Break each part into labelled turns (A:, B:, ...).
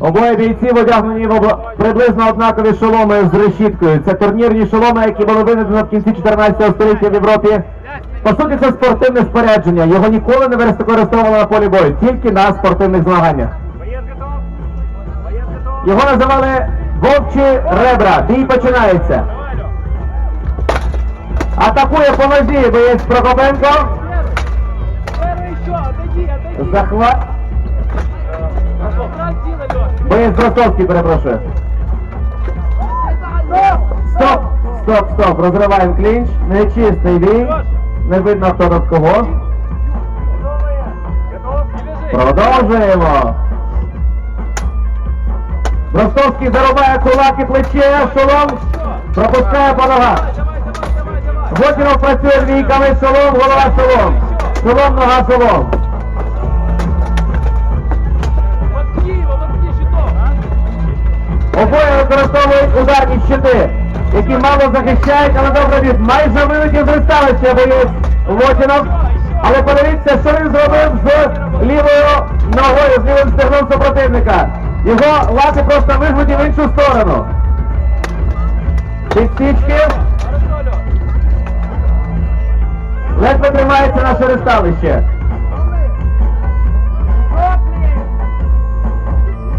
A: Обоє бійців одягнені в обла- приблизно однакові шоломи з решіткою. Це турнірні шоломи, які були винайдені в кінці 14 століття в Європі. По суті, це спортивне спорядження. Його ніколи не використовували на полі бою, тільки на спортивних змаганнях. Його називали вовчі ребра. Бій починається. Атакує по нозі боєць Прокопенко. Захват.
B: Экран силы, Лёш.
A: Боєць Бростовський, перепрошую. Стоп! Стоп, стоп! Розриваємо клінч. Нечистий бій. Не видно, хто тут кого.
B: Готовые? Готов? И бежи.
A: Продовжуємо. Ростовський зарубає кулак і плече, шолом пропускає по ногах.
B: Давай, давай, давай, давай.
A: Готінов працює двійками, шолом, голова шолом. Шолом, нога, шолом. Використовують ударні щити, які мало захищають, але добре б'ють. Майже вилетів з риставища боєць Лотінов. Але подивіться, що він зробив з лівою ногою, з лівим стегном супротивника. Його лапи просто вигнуті в іншу сторону. Підсічки. Ледве тримається наше риставище.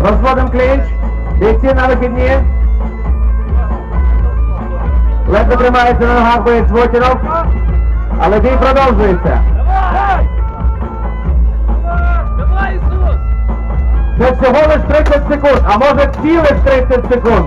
A: Розводимо клінч. Бійці на вихідні. Ледве тримається на ногах боєць Вотінов. Але бій продовжується.
B: Давай! Давай, Иисус!
A: Це всього лиш 30 секунд, а може цілих 30 секунд.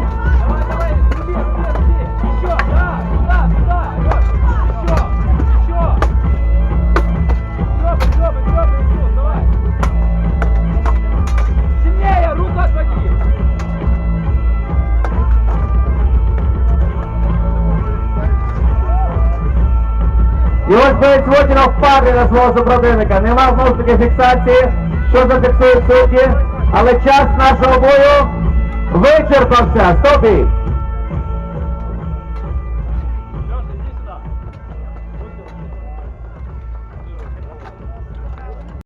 A: І ось боєць Вотінов впаде на свого супротивника. Нема знову ж таки фіксації, що зафіксують судді. Але час нашого бою вичерпався. Стоп бій!